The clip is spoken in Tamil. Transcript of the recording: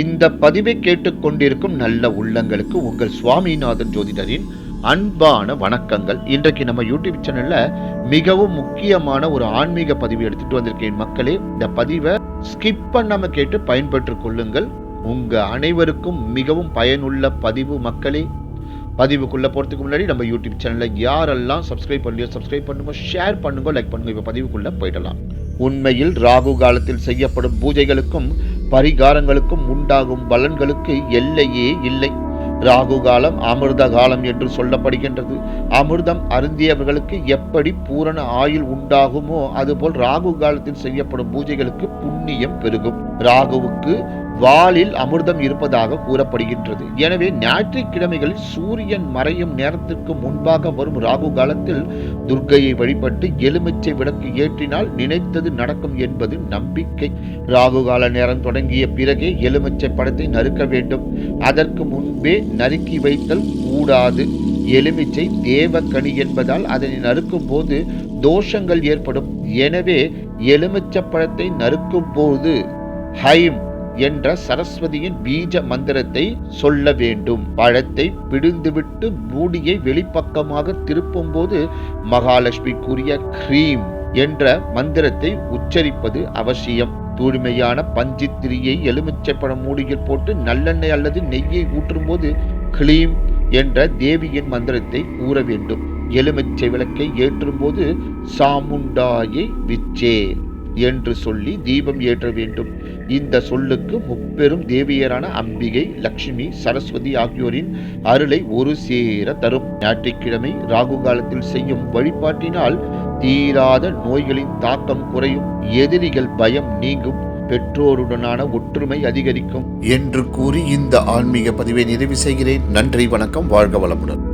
இந்த பதிவை கேட்டுக்கொண்டிருக்கும் நல்ல உள்ளங்களுக்கு உங்கள் சுவாமிநாதன் ஜோதிடரின் அன்பான வணக்கங்கள். இன்றைக்கு நம்ம யூடியூப் சேனல்ல மிகவும் முக்கியமான ஒரு ஆன்மீக பதிவு எடுத்துட்டு வந்திருக்கேன் மக்களே. இந்த பதிவை ஸ்கிப் பண்ணாம கேட்டு பயன்பெற்றுக் கொள்ளுங்கள். உங்க அனைவருக்கும் மிகவும் பயனுள்ள பதிவு மக்களே. பதிவுக்குள்ள போறதுக்கு முன்னாடி நம்ம யூடியூப் சேனல்ல யாரெல்லாம் சப்ஸ்கிரைப் பண்ணலையோ சப்ஸ்கிரைப் பண்ணுங்க ஷேர் பண்ணுங்க லைக் பண்ணுங்க. இப்ப பதிவுக்குள்ள போயிடலாம். உண்மையில் ராகு காலத்தில் செய்யப்படும் பூஜைகளுக்கும் பரிகாரங்களுக்கும் உண்டாகும் பலன்களுக்கு எல்லையே இல்லை. ராகு காலம் அமிர்த காலம் என்று சொல்லப்படுகின்றது. அமிர்தம் அருந்தியவர்களுக்கு எப்படி பூரண ஆயுள் உண்டாகுமோ அதுபோல் ராகு காலத்தில் செய்யப்படும் பூஜைகளுக்கு புண்ணியம் பெருகும். ராகுவுக்கு வாளில் அமிர்தம் இருப்பதாக கூறப்படுகின்றது. எனவே ஞாயிற்றுக்கிழமைகளில் சூரியன் மறையும் நேரத்திற்கு முன்பாக வரும் ராகு காலத்தில் துர்க்கையை வழிபட்டு எலுமிச்சை விளக்கு ஏற்றினால் நினைத்தது நடக்கும் என்பது நம்பிக்கை. ராகு கால நேரம் தொடங்கிய பிறகே எலுமிச்சை பழத்தை நறுக்க வேண்டும். அதற்கு முன்பே நறுக்கி வைத்தல் கூடாது. எலுமிச்சை தேவக்கனி என்பதால் அதனை நறுக்கும் போது தோஷங்கள் ஏற்படும். எனவே எலுமிச்சை பழத்தை நறுக்கும் போது ஹைம் என்ற சரஸ்வதியின் பீஜ மந்திரத்தை சொல்ல வேண்டும். பழத்தை பிடுந்துவிட்டு மூடியை வெளிப்பக்கமாக திருப்பும் போது மகாலட்சுமி கூறிய கிரீம் என்ற மந்திரத்தை உச்சரிப்பது அவசியம். தூய்மையான பஞ்சித்திரியை எலுமிச்சைப்பழம் மூடியில் போட்டு நல்லெண்ணெய் அல்லது நெய்யை ஊற்றும் போது கிளீம் என்ற தேவியின் மந்திரத்தை கூற வேண்டும். எலுமிச்சை விளக்கை ஏற்றும் போது சாமுண்டாயை விச்சே என்று சொல்லி தீபம் ஏற்ற வேண்டும். இந்த சொல்லுக்கு முப்பெரும் தேவியரான அம்பிகை லட்சுமி சரஸ்வதி ஆகியோரின் அருளை ஒரு சேர தரும். ஞாயிற்றுக்கிழமை ராகு காலத்தில் செய்யும் வழிபாட்டினால் தீராத நோய்களின் தாக்கம் குறையும். எதிரிகள் பயம் நீங்கும். பெற்றோருடனான ஒற்றுமை அதிகரிக்கும். என்று கூறி இந்த ஆன்மீக பதிவை நிறைவு செய்கிறேன். நன்றி வணக்கம் வாழ்க வளமுடன்.